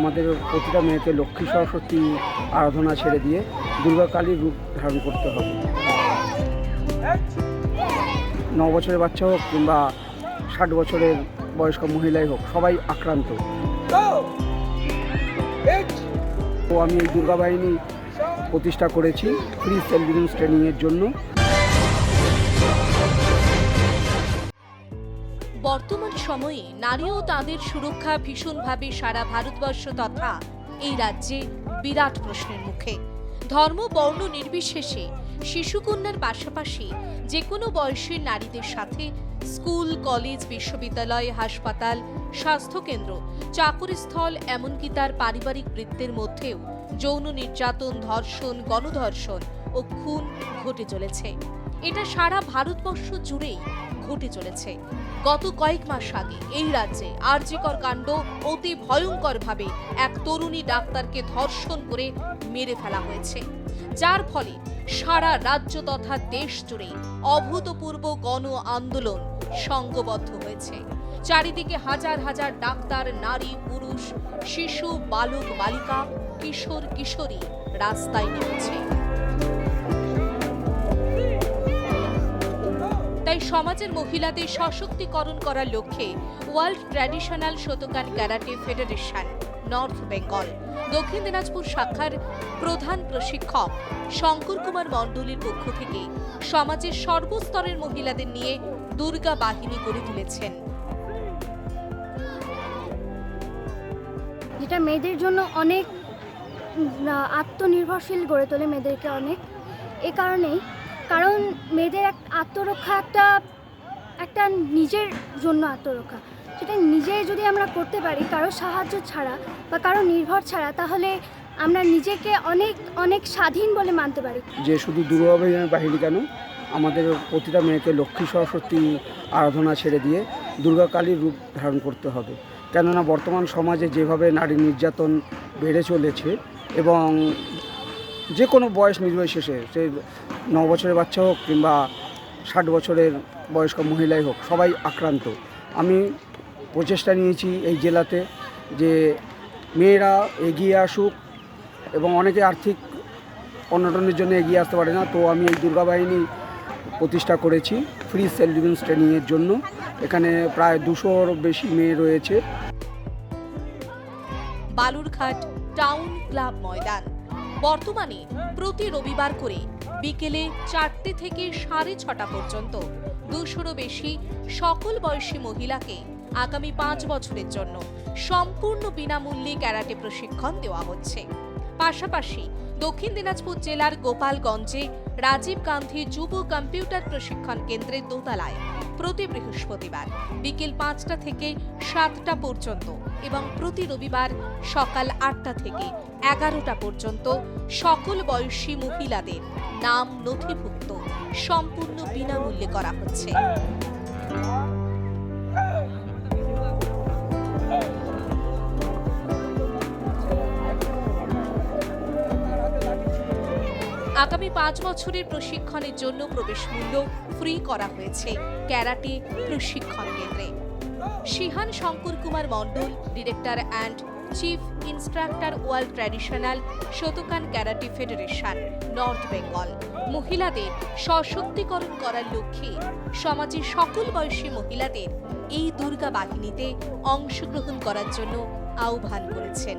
আমাদের প্রতিটা মেয়েকে লক্ষ্মী সরস্বতী আরাধনা ছেড়ে দিয়ে দুর্গা কালীর রূপ ধারণ করতে হবে। ন বছরের বাচ্চা হোক কিংবা ষাট বছরের বয়স্ক মহিলাই হোক, সবাই আক্রান্ত। তো আমি এই দুর্গা বাহিনী প্রতিষ্ঠা করেছি ফ্রি সেলফ ডিফেন্স ট্রেনিংয়ের জন্য। বর্তমান সময়ে নারী ও তাদের সুরক্ষা ভীষণভাবে সারা ভারতবর্ষ তথা এই রাজ্যে বিরাট প্রশ্নের মুখে। ধর্ম, বর্ণ নির্বিশেষে শিশুকন্যার পাশাপাশি যে কোনো বয়সের নারীদের সাথে স্কুল, কলেজ, বিশ্ববিদ্যালয়, হাসপাতাল, স্বাস্থ্যকেন্দ্র, চাকরিস্থল এমনকি তার পারিবারিক বৃত্তের মধ্যেও যৌন নির্যাতন, ধর্ষণ, গণধর্ষণ ও খুন ঘটে চলেছে। এটা সারা ভারতবর্ষ জুড়েই ঘটে চলেছে। গত কয়েক মাস আগে এই রাজ্যে আরজিকর কাণ্ড অতি ভয়ঙ্করভাবে এক তরুণী ডাক্তারকে ধর্ষণ করে মেরে ফেলা হয়েছে। যার ফলে সারা রাজ্য তথা দেশ জুড়ে অভূতপূর্ব গণ আন্দোলন সংঘবদ্ধ হয়েছে। চারিদিকে হাজার হাজার ডাক্তার, নারী, পুরুষ, শিশু, বালক, বালিকা, কিশোর, কিশোরী রাস্তায় নেমেছে। সমাজের মহিলাদের সশক্তিকরণ করার লক্ষ্যে world traditional Shotokan karate federation, north Bengal, Dakshin Dinajpur শাখার প্রধান প্রশিক্ষক শঙ্কর কুমার মণ্ডলীর পক্ষ থেকে সমাজের সর্বস্তরের মহিলাদের নিয়ে দুর্গা বাহিনী গড়ে তুলেছেন। যেটা মেয়েদের জন্য অনেক আত্মনির্ভরশীল গড়ে তোলে মেয়েদেরকে অনেক। এ কারণেই কারণ মেয়েদের এক আত্মরক্ষা একটা একটা নিজের জন্য আত্মরক্ষা। সেটা নিজে যদি আমরা করতে পারি, কারও সাহায্য ছাড়া বা কারও নির্ভর ছাড়া, তাহলে আমরা নিজেকে অনেক অনেক স্বাধীন বলে মানতে পারি। যে শুধু দুর্গা বাহিনী কেন, আমাদের প্রতিটা মেয়েকে লক্ষ্মী সরস্বতী আরাধনা ছেড়ে দিয়ে দুর্গা কালীর রূপ ধারণ করতে হবে। কেননা বর্তমান সমাজে যেভাবে নারী নির্যাতন বেড়ে চলেছে এবং যে কোনো বয়স নির্বিশেষে সে ন বছরের বাচ্চা হোক কিংবা ষাট বছরের বয়স্ক মহিলাই হোক, সবাই আক্রান্ত। আমি প্রচেষ্টা নিয়েছি এই জেলাতে যে মেয়েরা এগিয়ে আসুক এবং অনেকে আর্থিক অন্যটনের জন্য এগিয়ে আসতে পারে না, তো আমি এই দুর্গা বাহিনী প্রতিষ্ঠা করেছি ফ্রি সেলফ ডিফেন্স ট্রেনিংয়ের জন্য। এখানে প্রায় দুশোর বেশি মেয়ে রয়েছে। Balurghat town club maidan. বর্তমানে প্রতি রবিবার করে বিকেলে চারটে থেকে সাড়ে ছটা পর্যন্ত দুশোরও বেশি সকল বয়সী মহিলাকে আগামী পাঁচ বছরের জন্য সম্পূর্ণ বিনামূল্যে ক্যারাটে প্রশিক্ষণ দেওয়া হচ্ছে। পাশাপাশি দক্ষিণ দিনাজপুর জেলার গোপালগঞ্জে রাজীব গান্ধী যুব কম্পিউটার প্রশিক্ষণ কেন্দ্রের দোতলায় প্রতি বৃহস্পতিবার বিকেল পাঁচটা থেকে সাতটা পর্যন্ত এবং প্রতি রবিবার সকাল আটটা থেকে এগারোটা পর্যন্ত সকল বয়সী মহিলাদের নাম নথিভুক্ত, সম্পূর্ণ বিনামূল্যে করা হচ্ছে। আগামী পাঁচ বছরের প্রশিক্ষণের জন্য প্রবেশ মূল্য ফ্রি করা হয়েছে। ক্যারাটে প্রশিক্ষণ কেন্দ্রে। Shihan Shankar Kumar Mondal, director and chief instructor world traditional Shotokan karate federation, north Bengal. মহিলাদের সশক্তিকরণ করার লক্ষ্যে সমাজের সকল বয়সী মহিলাদের এই দুর্গা বাহিনীতে অংশগ্রহণ করার জন্য আহ্বান করেছেন।